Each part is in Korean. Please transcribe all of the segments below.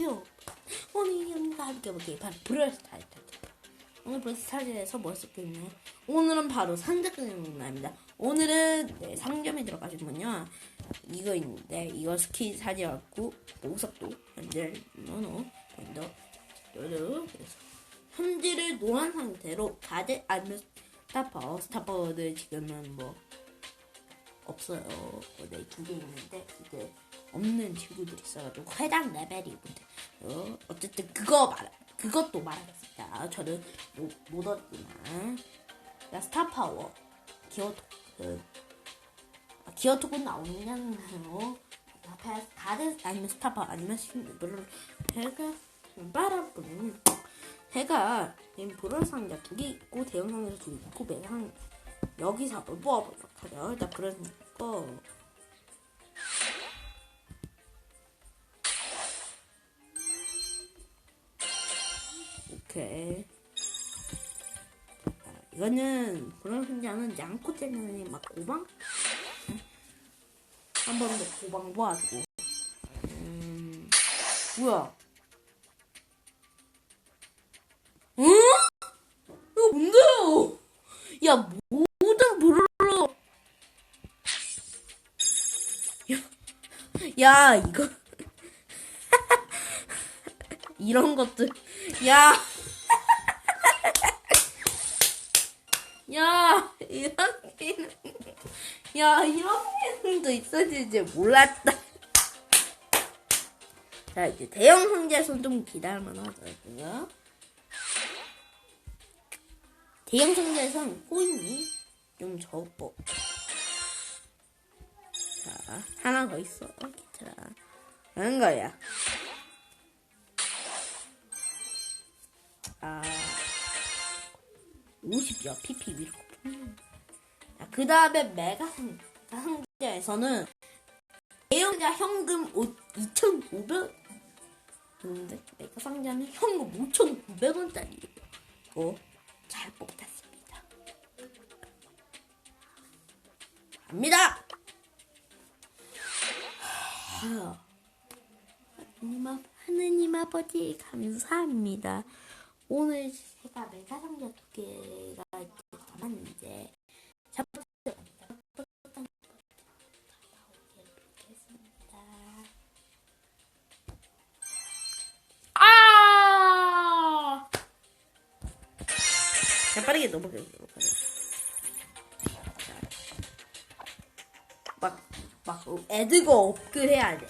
안녕하세요. 오늘은 함께 볼게 바로 브롤스타일 오늘 브롤스타일에서 뭘 쓸겠나요? 오늘은 바로 상자극입니다. 오늘은 네, 상점에 들어가시면요. 이거 있는데 이거 스키 사지였고 보석도 현재 노노 본더 요요 그래서 현지를 노한 상태로 가제 아니면 스타퍼 스타퍼들 지금은 뭐 없어요. 네, 두개 있는데 이제 없는 친구들이 있어가지고 해당 레벨이 문제. 어쨌든 그거 말 그것도 말하겠습니다. 저는 못, 못 얻지만 야 스타파워 기어토 그 아, 기어토군 나오냐나요? 앞에 가드 아니면 스타파 아니면 신부를 해가 바라보는 해가 브롤 상자 두 개 있고 대형 상자 두 개 있고 매상 여기서 뽑아보도록 하죠. 일단 그런 거. 오케이. 자, 이거는 브런 상자는 양코 때문에 막 고방? 한 번 더 고방 모아주고. 음, 뭐야? 응? 이거 뭔데요? 야, 모 야, 이거. 이런 것들. 야. 야, 이런 기능. 야, 이런 기능도 있었는지 몰랐다. 자, 이제 대형 상자에서 좀 기다릴만 하거든요. 대형 상자에선 코인이 좀 적어. 자, 하나 더 있어. 괜찮아. 그런 거야. 아, 50여 PP 위로. 자, 그 다음에 메가 상, 상자에서는 대형자 현금 2,500원. 근데 메가 상자는 현금 5,900원짜리예요. 어? 잘 뽑았습니다. 갑니다. 하느님, 아, 하느님 아버지 감사합니다. 오늘 제가 메가 상자 두 개가 남았는데 첫 번째 아! 자, 빠르게 넘어가요. 막, 막, 애드거 업글 해야 돼.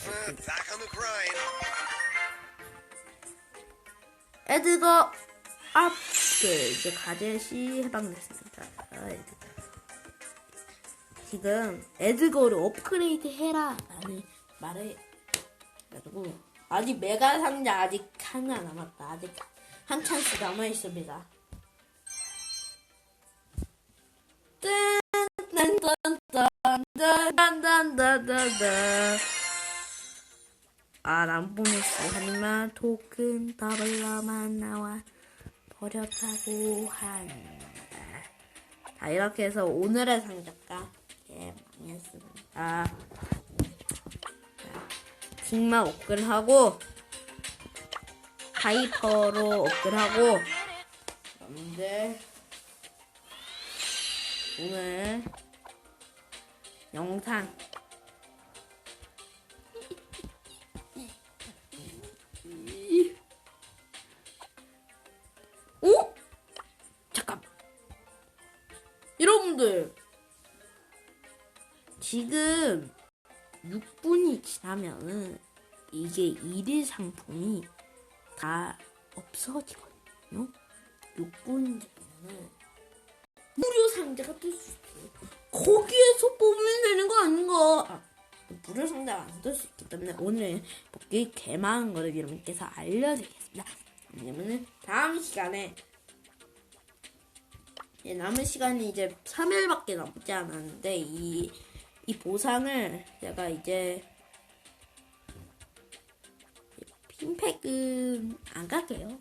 애드거 업글. 이제 가젯이 해방됐습니다. 지금 애드거를 업그레이드 해라. 라는 말을 해가지고, 아직 메가 상자 아직 하나 남았다. 아직 한 찬스 남아 있습니다. 딴딴딴 딴딴딴딴딴딴 아람 보너스 하지만 토큰 더블러만 나와 버렸다고 한다. 자 이렇게 해서 오늘의 상자가 예 망했습니다. 자, 빅만 업글하고 하이퍼로 업글하고 그런데 오늘 영상. 오? 잠깐. 여러분들 지금 6분이 지나면은 이게 일일 상품이 다 없어지거든요. 6분 지나면은 무료 상자가 뜰 수 있어요. 거기에서 뽑으면 되는 거 아닌가? 아, 무료 상자가 안 뜰 수 있기 때문에 오늘 뽑기 개망한 거를 여러분께서 알려드리겠습니다. 왜냐면은 다음 시간에 예, 남은 시간이 이제 3일밖에 남지 않았는데 이, 이 보상을 제가 이제 핀팩은 안 갈게요.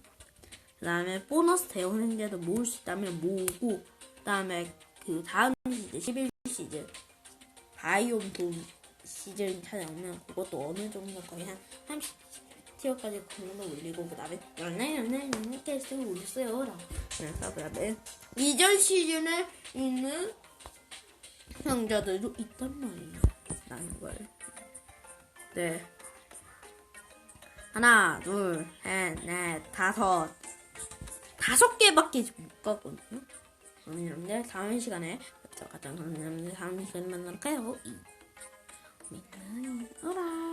그 다음에 보너스 대형 생제도 모을 수 있다면 모으고 그 다음에 그 다음 시즌 11 시즌 바이옴 돔 시즌 찾아오면 그것도 어느 정도 거의 한 30, 티어까지 공도 올리고 그 다음에 연나연나연나 캐스팅 올렸어요 라고 그래서 그 다음에 이전 시즌에 있는 형제들도 있단 말이에요 라는 걸 네. 하나, 둘, 셋, 넷, 다섯. 다섯 개밖에 못 가거든요. 그럼 여러분들 다음 시간에 뵙도록 하죠. 다음 시간에. 이. 미나이, 오라.